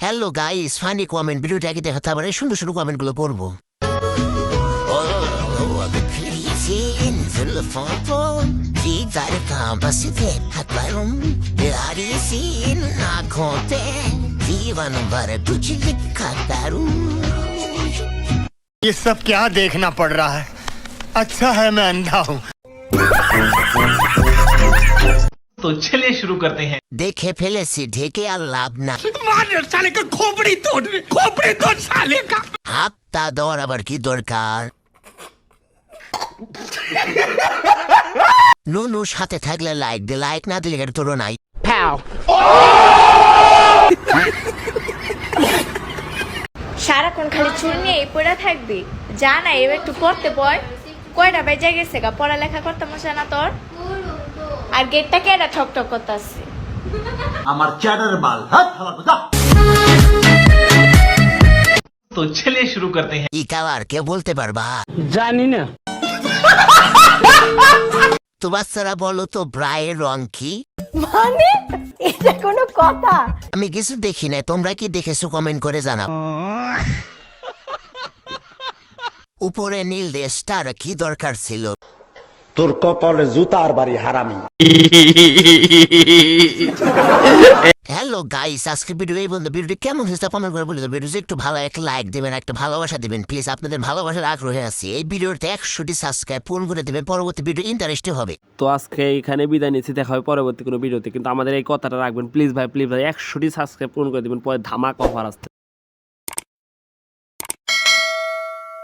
Hello guys funny comment ভিডিওটা আগে দেখাতে আবার এই সুন্দর সুন্দর কমেন্ট গুলো পড়বো ये सब क्या देखना पड़ रहा है अच्छा है मैं अंधा हूँ तो चलिए शुरू करते हैं দেখে ফেলেছি ঢেকে আর লাভ না साले का खोपड़ी तोड़ खोपड़ी तोड़ साले का হাতটা দেওয়ার আবার কি দরকার নুনু সাথে থাকলে লাইক দে লাইক না দিলে এটা তোর নাই সারাক্ষণ খালি চুল নিয়ে পড়ে থাকবি যা না এবার একটু পড়তে বয় কয়টা বেজে গেছে গা পড়ালেখা করতে মশা না তোর আর গেটটা কেডা ঠক ঠক করতেছে? আমার চ্যাটার বাল তো চলে শুরু করতে हैं ইকাবার কে বলতে পারবা? জানি না। বলো তো ব্রায়ের রং কি? মানে? এটা কোনো কথা? আমি কিছু দেখি না তোমরা কি দেখেছ কমেন্ট করে জানাও। উপরে নীল দিয়ে কি দরকার ছিল? তোর কপালে জুতার বাড়ি হারামি। হ্যালো গাইস আজকে ভিডিও এই বন্ধু ভিডিওটি কেমন হয়েছে কমেন্ট করে বলে ভিডিও একটু ভালো একটা লাইক দেবেন একটা ভালোবাসা দিবেন। প্লিজ আপনাদের ভালোবাসার আগ্রহে আছি। এই ভিডিওতে একশোটি সাবস্ক্রাইব পূরণ করে দেবেন। পরবর্তী ভিডিও ইন্টারেস্টিং হবে। তো আজকে এখানে বিদায় নিচ্ছি। দেখা হবে পরবর্তী কোনো ভিডিওতে কিন্তু আমাদের এই কথাটা রাখবেন। প্লিজ ভাই প্লিজ ভাই একশোটি সাবস্ক্রাইব পূরণ করে দেবেন। পরে ধামাক অফার আসতে